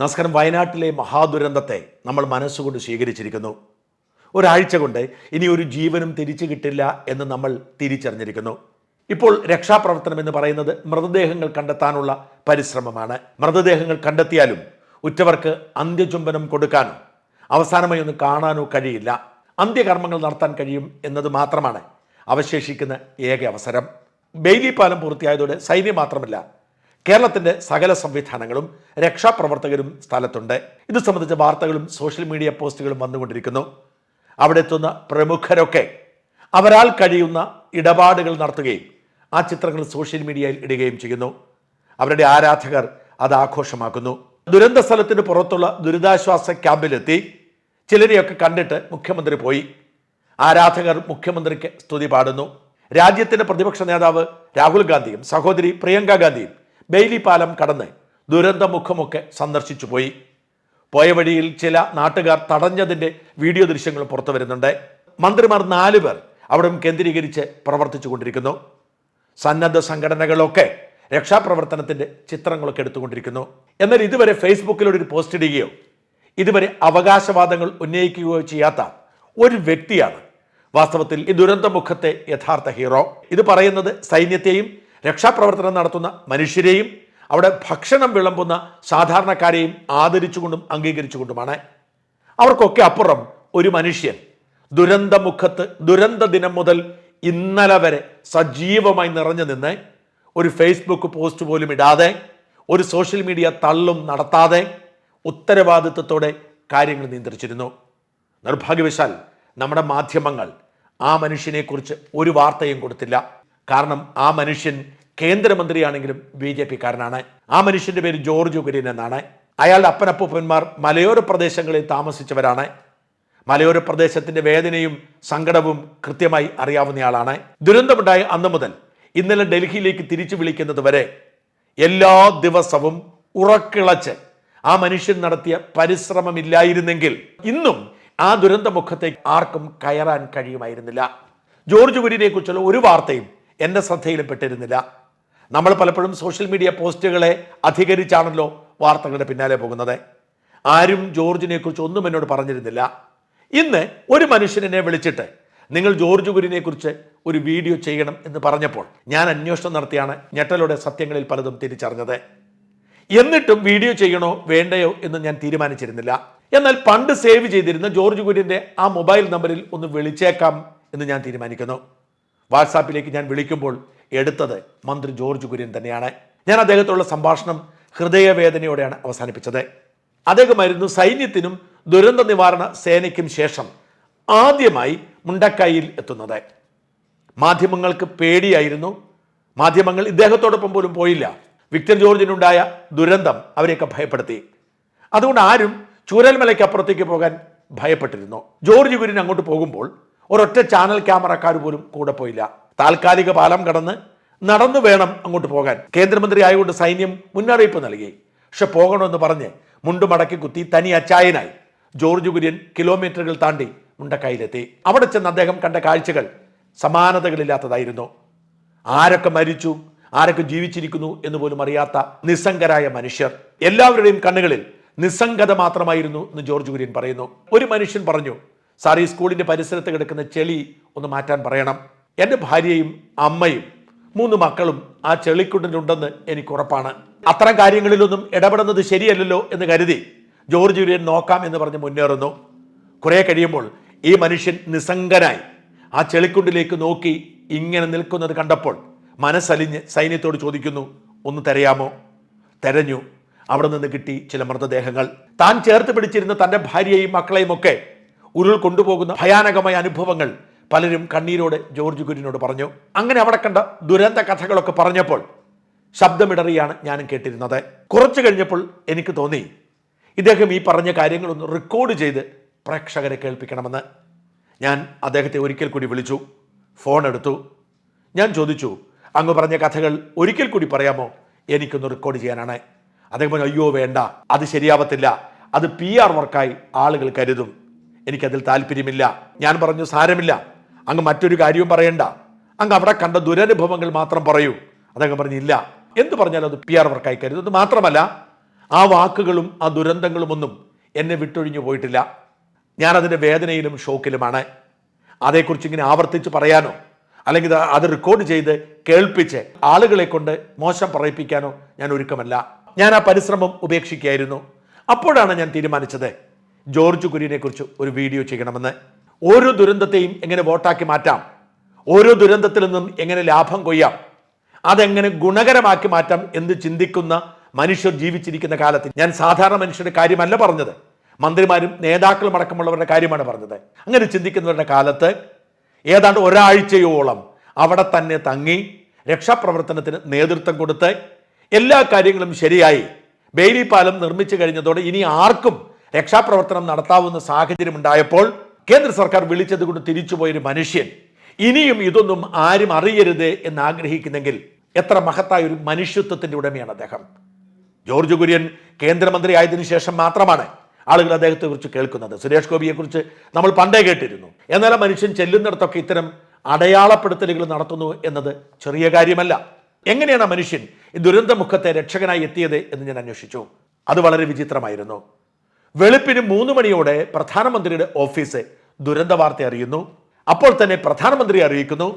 നമസ്കാരം. വയനാട്ടിലെ മഹാദുരന്തത്തെ നമ്മൾ മനസ്സുകൊണ്ട് സ്വീകരിച്ചിരിക്കുന്നു. ഒരാഴ്ച കൊണ്ട് ഇനി ഒരു ജീവനും തിരിച്ചു കിട്ടില്ല എന്ന് നമ്മൾ തിരിച്ചറിഞ്ഞിരിക്കുന്നു. ഇപ്പോൾ രക്ഷാപ്രവർത്തനം എന്ന് പറയുന്നത് മൃതദേഹങ്ങൾ കണ്ടെത്താനുള്ള പരിശ്രമമാണ്. മൃതദേഹങ്ങൾ കണ്ടെത്തിയാലും ഉറ്റവർക്ക് അന്ത്യചുംബനം കൊടുക്കാനോ അവസാനമായി ഒന്ന് കാണാനോ കഴിയില്ല. അന്ത്യകർമ്മങ്ങൾ നടത്താൻ കഴിയും എന്നത് മാത്രമാണ് അവശേഷിക്കുന്ന ഏക അവസരം. ബെയിലി പാലം പൂർത്തിയായതോടെ സൈന്യം മാത്രമല്ല കേരളത്തിന്റെ സകല സംവിധാനങ്ങളും രക്ഷാപ്രവർത്തകരും സ്ഥലത്തുണ്ട്. ഇത് സംബന്ധിച്ച വാർത്തകളും സോഷ്യൽ മീഡിയ പോസ്റ്റുകളും വന്നുകൊണ്ടിരിക്കുന്നു. അവിടെ എത്തുന്ന പ്രമുഖരൊക്കെ അവരാൽ കഴിയുന്ന ഇടപാടുകൾ നടത്തുകയും ആ ചിത്രങ്ങൾ സോഷ്യൽ മീഡിയയിൽ ഇടുകയും ചെയ്യുന്നു. അവരുടെ ആരാധകർ അത് ആഘോഷമാക്കുന്നു. ദുരന്ത സ്ഥലത്തിന് പുറത്തുള്ള ദുരിതാശ്വാസ ക്യാമ്പിലെത്തി. ചിലരെയൊക്കെ കണ്ടിട്ട് മുഖ്യമന്ത്രി പോയി. ആരാധകർ മുഖ്യമന്ത്രിക്ക് സ്തുതി പാടുന്നു. രാജ്യത്തിന്റെ പ്രതിപക്ഷ നേതാവ് രാഹുൽ ഗാന്ധിയും സഹോദരി പ്രിയങ്ക ഗാന്ധിയും ബെയിലി പാലം കടന്ന് ദുരന്തമുഖമൊക്കെ സന്ദർശിച്ചു പോയി. പോയ വഴിയിൽ ചില നാട്ടുകാർ തടഞ്ഞതിന്റെ വീഡിയോ ദൃശ്യങ്ങൾ പുറത്തു വരുന്നുണ്ട്. മന്ത്രിമാർ നാലു പേർ അവിടം കേന്ദ്രീകരിച്ച് പ്രവർത്തിച്ചു കൊണ്ടിരിക്കുന്നു സന്നദ്ധ സംഘടനകളൊക്കെ രക്ഷാപ്രവർത്തനത്തിന്റെ ചിത്രങ്ങളൊക്കെ എടുത്തുകൊണ്ടിരിക്കുന്നു. എന്നാൽ ഇതുവരെ ഫേസ്ബുക്കിലൂടെ ഒരു പോസ്റ്റ് ഇടുകയോ ഇതുവരെ അവകാശവാദങ്ങൾ ഉന്നയിക്കുകയോ ചെയ്യാത്ത ഒരു വ്യക്തിയാണ് വാസ്തവത്തിൽ ഈ ദുരന്തമുഖത്തെ യഥാർത്ഥ ഹീറോ. ഇത് പറയുന്നത് സൈന്യത്തെയും രക്ഷാപ്രവർത്തനം നടത്തുന്ന മനുഷ്യരെയും അവിടെ ഭക്ഷണം വിളമ്പുന്ന സാധാരണക്കാരെയും ആദരിച്ചുകൊണ്ടും അംഗീകരിച്ചുകൊണ്ടുമാണ്. അവർക്കൊക്കെ അപ്പുറം ഒരു മനുഷ്യൻ ദുരന്തമുഖത്ത് ദുരന്ത ദിനം മുതൽ ഇന്നലെ വരെ സജീവമായി നിറഞ്ഞു നിന്ന് ഒരു ഫേസ്ബുക്ക് പോസ്റ്റ് പോലും ഇടാതെ ഒരു സോഷ്യൽ മീഡിയ തള്ളും നടത്താതെ ഉത്തരവാദിത്വത്തോടെ കാര്യങ്ങൾ നിയന്ത്രിച്ചിരുന്നു. നിർഭാഗ്യവശാൽ നമ്മുടെ മാധ്യമങ്ങൾ ആ മനുഷ്യനെക്കുറിച്ച് ഒരു വാർത്തയും കൊടുത്തില്ല. കാരണം ആ മനുഷ്യൻ കേന്ദ്രമന്ത്രിയാണെങ്കിലും ബി ജെ പിക്കാരനാണ്. ആ മനുഷ്യന്റെ പേര് ജോർജ് കുര്യൻ എന്നാണ്. അയാളുടെ അപ്പനപ്പൂപ്പന്മാർ മലയോര പ്രദേശങ്ങളിൽ താമസിച്ചവരാണ്. മലയോര പ്രദേശത്തിന്റെ വേദനയും സങ്കടവും കൃത്യമായി അറിയാവുന്നയാളാണ് ദുരന്തമുണ്ടായ അന്ന് മുതൽ ഇന്നലെ ഡൽഹിയിലേക്ക് തിരിച്ചു വിളിക്കുന്നത് വരെ എല്ലാ ദിവസവും ഉറക്കിളച്ച് ആ മനുഷ്യൻ നടത്തിയ പരിശ്രമമില്ലായിരുന്നെങ്കിൽ ഇന്നും ആ ദുരന്തമുഖത്തേക്ക് ആർക്കും കയറാൻ കഴിയുമായിരുന്നില്ല. ജോർജ് കുര്യനെ കുറിച്ചുള്ള ഒരു വാർത്തയും എന്റെ ശ്രദ്ധയിൽ പെട്ടിരുന്നില്ല നമ്മൾ പലപ്പോഴും സോഷ്യൽ മീഡിയ പോസ്റ്റുകളെ അധികരിച്ചാണല്ലോ വാർത്തകളുടെ പിന്നാലെ പോകുന്നത്. ആരും ജോർജിനെ കുറിച്ച് ഒന്നും എന്നോട് പറഞ്ഞിരുന്നില്ല. ഇന്ന് ഒരു മനുഷ്യനെ വിളിച്ചിട്ട് നിങ്ങൾ ജോർജ് ഗുരുവിനെ കുറിച്ച് ഒരു വീഡിയോ ചെയ്യണം എന്ന് പറഞ്ഞപ്പോൾ ഞാൻ അന്വേഷണം നടത്തിയാണ് ഞെട്ടലോടെ സത്യങ്ങളിൽ പലതും തിരിച്ചറിഞ്ഞത്. എന്നിട്ടും വീഡിയോ ചെയ്യണോ വേണ്ടയോ എന്ന് ഞാൻ തീരുമാനിച്ചിരുന്നില്ല. എന്നാൽ പണ്ട് സേവ് ചെയ്തിരുന്ന ജോർജ് ഗുരുവിന്റെ ആ മൊബൈൽ നമ്പറിൽ ഒന്ന് വിളിച്ചേക്കാം എന്ന് ഞാൻ തീരുമാനിക്കുന്നു. വാട്സാപ്പിലേക്ക് ഞാൻ വിളിക്കുമ്പോൾ എടുത്തത് മന്ത്രി ജോർജ് കുര്യൻ തന്നെയാണ്. ഞാൻ അദ്ദേഹത്തോടുള്ള സംഭാഷണം ഹൃദയവേദനയോടെയാണ് അവസാനിപ്പിച്ചത്. അദ്ദേഹമായിരുന്നു സൈന്യത്തിനും ദുരന്ത നിവാരണ സേനയ്ക്കും ശേഷം ആദ്യമായി മുണ്ടക്കായിൽ എത്തുന്നത്. മാധ്യമങ്ങൾക്ക് പേടിയായിരുന്നു. മാധ്യമങ്ങൾ ഇദ്ദേഹത്തോടൊപ്പം പോലും പോയില്ല. വിക്ടർ ജോർജിനുണ്ടായ ദുരന്തം അവരെയൊക്കെ ഭയപ്പെടുത്തി. അതുകൊണ്ട് ആരും ചൂരൽമലയ്ക്ക് അപ്പുറത്തേക്ക് പോകാൻ ഭയപ്പെട്ടിരുന്നു. ജോർജ് കുര്യൻ അങ്ങോട്ട് പോകുമ്പോൾ ഒരൊറ്റ ചാനൽ ക്യാമറക്കാർ പോലും കൂടെ പോയില്ല. താൽക്കാലിക പാലം കടന്ന് നടന്നു വേണം അങ്ങോട്ട് പോകാൻ. കേന്ദ്രമന്ത്രി ആയതുകൊണ്ട് സൈന്യം മുന്നറിയിപ്പ് നൽകി. പക്ഷെ പോകണമെന്ന് പറഞ്ഞ് മുണ്ട് മടക്കി കുത്തി തനി അച്ചായനായി. ജോർജ് കുര്യൻ കിലോമീറ്ററുകൾ താണ്ടി മുണ്ടക്കൈയിലെത്തി. അവിടെ ചെന്ന് അദ്ദേഹം കണ്ട കാഴ്ചകൾ സമാനതകളില്ലാത്തതായിരുന്നു. ആരൊക്കെ മരിച്ചു ആരൊക്കെ ജീവിച്ചിരിക്കുന്നു എന്ന് പോലും അറിയാത്ത നിസ്സംഗരായ മനുഷ്യർ. എല്ലാവരുടെയും കണ്ണുകളിൽ നിസ്സംഗത മാത്രമായിരുന്നു എന്ന് ജോർജ് കുര്യൻ പറയുന്നു. ഒരു മനുഷ്യൻ പറഞ്ഞു സാർ ഈ സ്കൂളിന്റെ പരിസരത്ത് കിടക്കുന്ന ചെളി ഒന്ന് മാറ്റാൻ പറയണം. എന്റെ ഭാര്യയും അമ്മയും മൂന്ന് മക്കളും ആ ചെളിക്കുണ്ടിലുണ്ടെന്ന് എനിക്ക് ഉറപ്പാണ് അത്തരം കാര്യങ്ങളിലൊന്നും ഇടപെടുന്നത് ശരിയല്ലല്ലോ എന്ന് കരുതി ജോർജ് കുര്യൻ നോക്കാം എന്ന് പറഞ്ഞ് മുന്നേറുന്നു. കുറേ കഴിയുമ്പോൾ ഈ മനുഷ്യൻ നിസ്സംഗനായി ആ ചെളിക്കുണ്ടിലേക്ക് നോക്കി ഇങ്ങനെ നിൽക്കുന്നത് കണ്ടപ്പോൾ മനസ്സലിഞ്ഞ് സൈന്യത്തോട് ചോദിക്കുന്നു ഒന്ന് തരയാമോ? തെരഞ്ഞു. അവിടെ നിന്ന് കിട്ടി ചില മൃതദേഹങ്ങൾ. താൻ ചേർത്ത് പിടിച്ചിരുന്ന തന്റെ ഭാര്യയെയും മക്കളെയും ഒക്കെ ഉരുൾ കൊണ്ടുപോകുന്ന ഭയാനകമായ അനുഭവങ്ങൾ പലരും കണ്ണീരോടെ ജോർജ് കുര്യനോട് പറഞ്ഞു. അങ്ങനെ അവിടെ കണ്ട ദുരന്ത കഥകളൊക്കെ പറഞ്ഞപ്പോൾ ശബ്ദമിടറിയാണ് ഞാനും കേട്ടിരുന്നത്. കുറച്ചു കഴിഞ്ഞപ്പോൾ എനിക്ക് തോന്നി ഇദ്ദേഹം ഈ പറഞ്ഞ കാര്യങ്ങളൊന്ന് റെക്കോർഡ് ചെയ്ത് പ്രേക്ഷകരെ കേൾപ്പിക്കണമെന്ന്. ഞാൻ അദ്ദേഹത്തെ ഒരിക്കൽ കൂടി വിളിച്ചു ഫോൺ എടുത്തു. ഞാൻ ചോദിച്ചു അങ്ങ് പറഞ്ഞ കഥകൾ ഒരിക്കൽ കൂടി പറയാമോ? എനിക്കൊന്ന് റെക്കോർഡ് ചെയ്യാനാണ്. അദ്ദേഹം പറഞ്ഞു അയ്യോ വേണ്ട. അത് ശരിയാവത്തില്ല. അത് പി ആർ വർക്കായി ആളുകൾ കരുതും. എനിക്കതിൽ താല്പര്യമില്ല. ഞാൻ പറഞ്ഞു സാരമില്ല. അങ്ങ് മറ്റൊരു കാര്യവും പറയണ്ട. അങ്ങ് അവിടെ കണ്ട ദുരനുഭവങ്ങൾ മാത്രം പറയൂ. അതങ്ങ് പറഞ്ഞില്ല എന്ത് പറഞ്ഞാലും അത് പി ആർ വർക്കായി അത് മാത്രമല്ല ആ വാക്കുകളും ആ ദുരന്തങ്ങളും ഒന്നും എന്നെ വിട്ടൊഴിഞ്ഞു പോയിട്ടില്ല. ഞാനതിന്റെ വേദനയിലും ഷോക്കിലുമാണ്. അതേക്കുറിച്ച് ഇങ്ങനെ ആവർത്തിച്ച് പറയാനോ അല്ലെങ്കിൽ അത് റെക്കോർഡ് ചെയ്ത് കേൾപ്പിച്ച് ആളുകളെ കൊണ്ട് മോശം പറയിപ്പിക്കാനോ ഞാൻ ഒരുക്കമല്ല. ഞാൻ ആ പരിശ്രമം ഉപേക്ഷിക്കുകയായിരുന്നു. അപ്പോഴാണ് ഞാൻ തീരുമാനിച്ചത്. ജോർജ് കുര്യനെ കുറിച്ച് ഒരു വീഡിയോ ചെയ്യണമെന്ന്. ഓരോ ദുരന്തത്തെയും എങ്ങനെ വോട്ടാക്കി മാറ്റാം? ഓരോ ദുരന്തത്തിൽ നിന്നും എങ്ങനെ ലാഭം കൊയ്യാം? അതെങ്ങനെ ഗുണകരമാക്കി മാറ്റാം എന്ന് ചിന്തിക്കുന്ന മനുഷ്യർ ജീവിച്ചിരിക്കുന്ന കാലത്ത് ഞാൻ സാധാരണ മനുഷ്യരുടെ കാര്യമല്ല പറഞ്ഞത്. മന്ത്രിമാരും നേതാക്കളും അടക്കമുള്ളവരുടെ കാര്യമാണ് പറഞ്ഞത്. അങ്ങനെ ചിന്തിക്കുന്നവരുടെ കാലത്ത് ഏതാണ്ട് ഒരാഴ്ചയോളം അവിടെ തന്നെ തങ്ങി രക്ഷാപ്രവർത്തനത്തിന് നേതൃത്വം കൊടുത്ത് എല്ലാ കാര്യങ്ങളും ശരിയായി. ബെയിലി പാലം നിർമ്മിച്ചു കഴിഞ്ഞതോടെ ഇനി ആർക്കും രക്ഷാപ്രവർത്തനം നടത്താവുന്ന സാഹചര്യം ഉണ്ടായപ്പോൾ കേന്ദ്ര സർക്കാർ വിളിച്ചത് കൊണ്ട് തിരിച്ചുപോയൊരു മനുഷ്യൻ. ഇനിയും ഇതൊന്നും ആരും അറിയരുത് എന്ന് ആഗ്രഹിക്കുന്നെങ്കിൽ എത്ര മഹത്തായ ഒരു മനുഷ്യത്വത്തിന്റെ ഉടമയാണ് അദ്ദേഹം. ജോർജ് കുര്യൻ കേന്ദ്രമന്ത്രി ആയതിനു ശേഷം മാത്രമാണ് ആളുകൾ അദ്ദേഹത്തെ കുറിച്ച് കേൾക്കുന്നത്. സുരേഷ് ഗോപിയെ കുറിച്ച് നമ്മൾ പണ്ടേ കേട്ടിരുന്നു. എന്നാൽ മനുഷ്യൻ ചെല്ലുന്നിടത്തൊക്കെ ഇത്തരം അടയാളപ്പെടുത്തലുകൾ നടത്തുന്നു എന്നത് ചെറിയ കാര്യമല്ല. എങ്ങനെയാണ് മനുഷ്യൻ ഈ ദുരന്തമുഖത്തെ രക്ഷകനായി എത്തിയത് എന്ന് ഞാൻ അന്വേഷിച്ചു. അത് വളരെ വിചിത്രമായിരുന്നു. വെളുപ്പിന് മൂന്ന് മണിയോടെ പ്രധാനമന്ത്രിയുടെ ഓഫീസ് ദുരന്ത വാർത്ത അറിയുന്നു. അപ്പോൾ തന്നെ പ്രധാനമന്ത്രി അറിയിക്കുന്നു.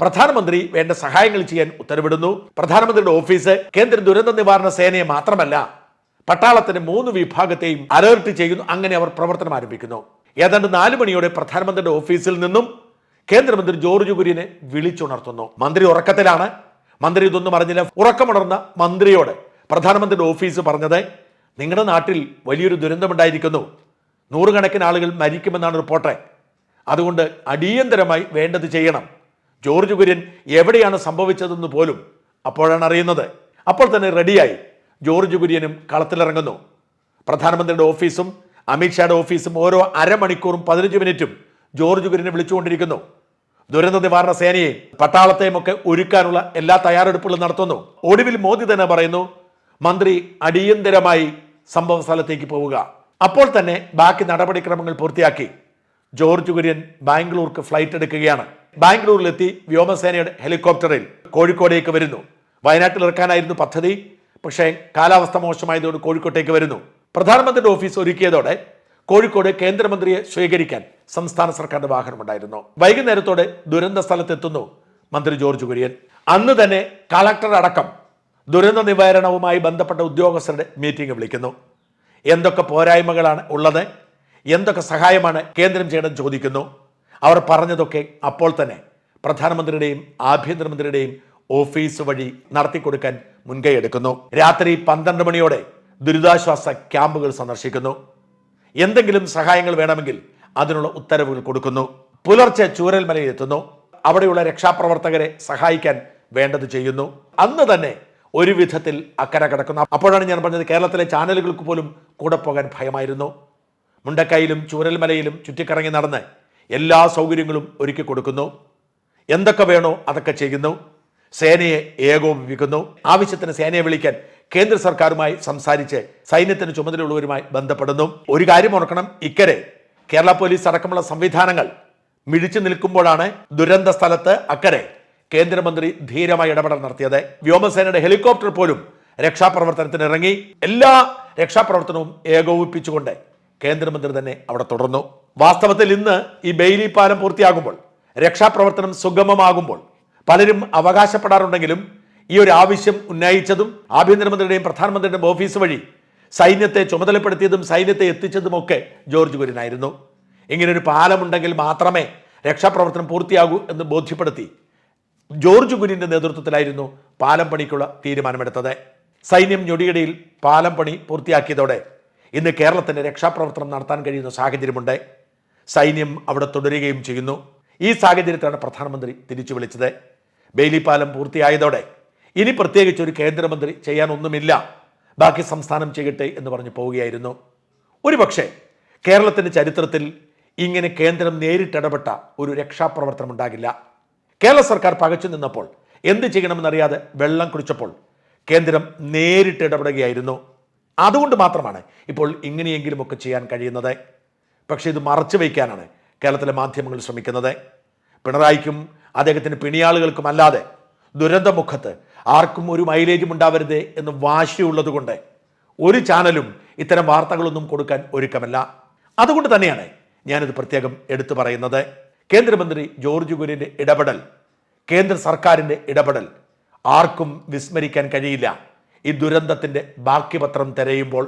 പ്രധാനമന്ത്രി വേണ്ട സഹായങ്ങൾ ചെയ്യാൻ ഉത്തരവിടുന്നു. പ്രധാനമന്ത്രിയുടെ ഓഫീസ് കേന്ദ്ര ദുരന്ത നിവാരണ സേനയെ മാത്രമല്ല പട്ടാളത്തിന്റെ മൂന്ന് വിഭാഗത്തെയും അലേർട്ട് ചെയ്യുന്നു. അങ്ങനെ അവർ പ്രവർത്തനം ആരംഭിക്കുന്നു. ഏതാണ്ട് നാല് മണിയോടെ പ്രധാനമന്ത്രിയുടെ ഓഫീസിൽ നിന്നും കേന്ദ്രമന്ത്രി ജോർജ് കുര്യനെ വിളിച്ചുണർത്തുന്നു. മന്ത്രി ഉറക്കത്തിലാണ്. മന്ത്രി ഇതൊന്നും അറിഞ്ഞില്ല. ഉറക്കമുണർന്ന മന്ത്രിയോട് പ്രധാനമന്ത്രിയുടെ ഓഫീസ് പറഞ്ഞത് നിങ്ങളുടെ നാട്ടിൽ വലിയൊരു ദുരന്തമുണ്ടായിരിക്കുന്നു. നൂറുകണക്കിന് ആളുകൾ മരിക്കുമെന്നാണ് റിപ്പോർട്ട്. അതുകൊണ്ട് അടിയന്തരമായി വേണ്ടത് ചെയ്യണം. ജോർജ് കുര്യൻ എവിടെയാണ് സംഭവിച്ചതെന്ന് പോലും അപ്പോഴാണ് അറിയുന്നത്. അപ്പോൾ തന്നെ റെഡിയായി. ജോർജ് കുര്യനും കളത്തിലിറങ്ങുന്നു. പ്രധാനമന്ത്രിയുടെ ഓഫീസും അമിത്ഷായുടെ ഓഫീസും ഓരോ അരമണിക്കൂറും പതിനഞ്ച് മിനിറ്റും ജോർജ് കുര്യനെ വിളിച്ചുകൊണ്ടിരിക്കുന്നു. ദുരന്ത നിവാരണ സേനയെയും പട്ടാളത്തെയും ഒക്കെ ഒരുക്കാനുള്ള എല്ലാ തയ്യാറെടുപ്പുകളും നടത്തുന്നു. ഒടുവിൽ മോദി തന്നെ പറയുന്നു മന്ത്രി അടിയന്തരമായി സംഭവ സ്ഥലത്തേക്ക് പോവുക. അപ്പോൾ തന്നെ ബാക്കി നടപടിക്രമങ്ങൾ പൂർത്തിയാക്കി. ജോർജ് കുര്യൻ ബാംഗ്ലൂർക്ക് ഫ്ലൈറ്റ് എടുക്കുകയാണ്. ബാംഗ്ലൂരിലെത്തി വ്യോമസേനയുടെ ഹെലികോപ്റ്ററിൽ കോഴിക്കോടേക്ക് വരുന്നു. വയനാട്ടിൽ ഇറക്കാനായിരുന്നു പദ്ധതി പക്ഷേ കാലാവസ്ഥ മോശമായതോട് കോഴിക്കോട്ടേക്ക് വരുന്നു. പ്രധാനമന്ത്രിയുടെ ഓഫീസ് ഒരുക്കിയതോടെ കോഴിക്കോട് കേന്ദ്രമന്ത്രിയെ സ്വീകരിക്കാൻ സംസ്ഥാന സർക്കാരിന്റെ വാഹനമുണ്ടായിരുന്നു. വൈകുന്നേരത്തോടെ ദുരന്ത സ്ഥലത്തെത്തുന്നു മന്ത്രി ജോർജ് കുര്യൻ. അന്ന് തന്നെ കളക്ടർ അടക്കം ദുരന്ത നിവാരണവുമായി ബന്ധപ്പെട്ട ഉദ്യോഗസ്ഥരുടെ മീറ്റിംഗ് വിളിക്കുന്നു. എന്തൊക്കെ പോരായ്മകളാണ് ഉള്ളത്? എന്തൊക്കെ സഹായമാണ് കേന്ദ്രം ചെയ്യണം ചോദിക്കുന്നു. അവർ പറഞ്ഞതൊക്കെ അപ്പോൾ തന്നെ പ്രധാനമന്ത്രിയുടെയും ആഭ്യന്തരമന്ത്രിയുടെയും ഓഫീസ് വഴി നടത്തിക്കൊടുക്കാൻ മുൻകൈ എടുക്കുന്നു. രാത്രി പന്ത്രണ്ട് മണിയോടെ ദുരിതാശ്വാസ ക്യാമ്പുകൾ സന്ദർശിക്കുന്നു. എന്തെങ്കിലും സഹായങ്ങൾ വേണമെങ്കിൽ അതിനുള്ള ഉത്തരവുകൾ കൊടുക്കുന്നു. പുലർച്ചെ ചൂരൽമലയിൽ എത്തുന്നു അവിടെയുള്ള രക്ഷാപ്രവർത്തകരെ സഹായിക്കാൻ വേണ്ടത് ചെയ്യുന്നു. അന്ന് തന്നെ ഒരു വിധത്തിൽ അക്കര കിടക്കുന്നു. അപ്പോഴാണ് ഞാൻ പറഞ്ഞത് കേരളത്തിലെ ചാനലുകൾക്ക് പോലും കൂടെ പോകാൻ ഭയമായിരുന്നു. മുണ്ടക്കൈയിലും ചൂരൽമലയിലും ചുറ്റിക്കറങ്ങി നടന്ന് എല്ലാ സൗകര്യങ്ങളും ഒരുക്കി കൊടുക്കുന്നു. എന്തൊക്കെ വേണോ അതൊക്കെ ചെയ്യുന്നു. സേനയെ ഏകോപിപ്പിക്കുന്നു. ആവശ്യത്തിന് സേനയെ വിളിക്കാൻ കേന്ദ്ര സർക്കാരുമായി സംസാരിച്ച് സൈന്യത്തിന് ചുമതലയുള്ളവരുമായി ബന്ധപ്പെടുന്നു. ഒരു കാര്യം ഓർക്കണം ഇക്കരെ കേരള പോലീസ് അടക്കമുള്ള സംവിധാനങ്ങൾ മിഴിച്ചു നിൽക്കുമ്പോഴാണ് ദുരന്ത സ്ഥലത്ത് അക്കരെ കേന്ദ്രമന്ത്രി ധീരമായി ഇടപെടൽ നടത്തിയത്. വ്യോമസേനയുടെ ഹെലികോപ്റ്റർ പോലും രക്ഷാപ്രവർത്തനത്തിന് ഇറങ്ങി. എല്ലാ രക്ഷാപ്രവർത്തനവും ഏകോപിപ്പിച്ചുകൊണ്ട് കേന്ദ്രമന്ത്രി തന്നെ അവിടെ തുടർന്നു. വാസ്തവത്തിൽ ഇന്ന് ഈ ബെയിലി പാലം പൂർത്തിയാകുമ്പോൾ രക്ഷാപ്രവർത്തനം സുഗമമാകുമ്പോൾ പലരും അവകാശപ്പെടാറുണ്ടെങ്കിലും ഈ ഒരു ആവശ്യം ഉന്നയിച്ചതും ആഭ്യന്തരമന്ത്രിയുടെയും പ്രധാനമന്ത്രിയുടെയും ഓഫീസ് വഴി സൈന്യത്തെ ചുമതലപ്പെടുത്തിയതും സൈന്യത്തെ എത്തിച്ചതുമൊക്കെ ജോർജ് കുര്യനായിരുന്നു. ഇങ്ങനൊരു പാലമുണ്ടെങ്കിൽ മാത്രമേ രക്ഷാപ്രവർത്തനം പൂർത്തിയാകൂ എന്ന് ബോധ്യപ്പെടുത്തി ജോർജ് കുര്യന്റെ നേതൃത്വത്തിലായിരുന്നു പാലം പണിക്കുള്ള തീരുമാനമെടുത്തത്. സൈന്യം ഞൊടിയിടയിൽ പാലം പണി പൂർത്തിയാക്കിയതോടെ ഇന്ന് കേരളത്തിന്റെ രക്ഷാപ്രവർത്തനം നടത്താൻ കഴിയുന്ന സാഹചര്യമുണ്ട്. സൈന്യം അവിടെ തുടരുകയും ചെയ്യുന്നു. ഈ സാഹചര്യത്തിലാണ് പ്രധാനമന്ത്രി തിരിച്ചു വിളിച്ചത്. ബെയിലി പാലം പൂർത്തിയായതോടെ ഇനി പ്രത്യേകിച്ച് ഒരു കേന്ദ്രമന്ത്രി ചെയ്യാനൊന്നുമില്ല. ബാക്കി സംസ്ഥാനം ചെയ്യട്ടെ എന്ന് പറഞ്ഞു പോവുകയായിരുന്നു. ഒരുപക്ഷെ കേരളത്തിന്റെ ചരിത്രത്തിൽ ഇങ്ങനെ കേന്ദ്രം നേരിട്ടിടപെട്ട ഒരു രക്ഷാപ്രവർത്തനം ഉണ്ടാകില്ല. കേരള സർക്കാർ പകച്ചു നിന്നപ്പോൾ എന്ത് ചെയ്യണമെന്നറിയാതെ വെള്ളം കുടിച്ചപ്പോൾ കേന്ദ്രം നേരിട്ട് ഇടപെടുകയായിരുന്നു. അതുകൊണ്ട് മാത്രമാണ് ഇപ്പോൾ ഇങ്ങനെയെങ്കിലുമൊക്കെ ചെയ്യാൻ കഴിയുന്നത്. പക്ഷേ ഇത് മറച്ചു വയ്ക്കാനാണ് കേരളത്തിലെ മാധ്യമങ്ങൾ ശ്രമിക്കുന്നത്. പിണറായിക്കും അദ്ദേഹത്തിന് പിണിയാളുകൾക്കും അല്ലാതെ ദുരന്തമുഖത്ത് ആർക്കും ഒരു മൈലേജും ഉണ്ടാവരുത് എന്ന് വാശിയുള്ളതുകൊണ്ട് ഒരു ചാനലും ഇത്തരം വാർത്തകളൊന്നും കൊടുക്കാൻ ഒരുക്കമല്ല. അതുകൊണ്ട് തന്നെയാണ് ഞാനിത് പ്രത്യേകം എടുത്തു പറയുന്നത്. കേന്ദ്രമന്ത്രി ജോർജ് കുര്യന്റെ ഇടപെടൽ കേന്ദ്ര സർക്കാരിന്റെ ഇടപെടൽ ആർക്കും വിസ്മരിക്കാൻ കഴിയില്ല. ഈ ദുരന്തത്തിന്റെ ബാക്കിപത്രം തിരയുമ്പോൾ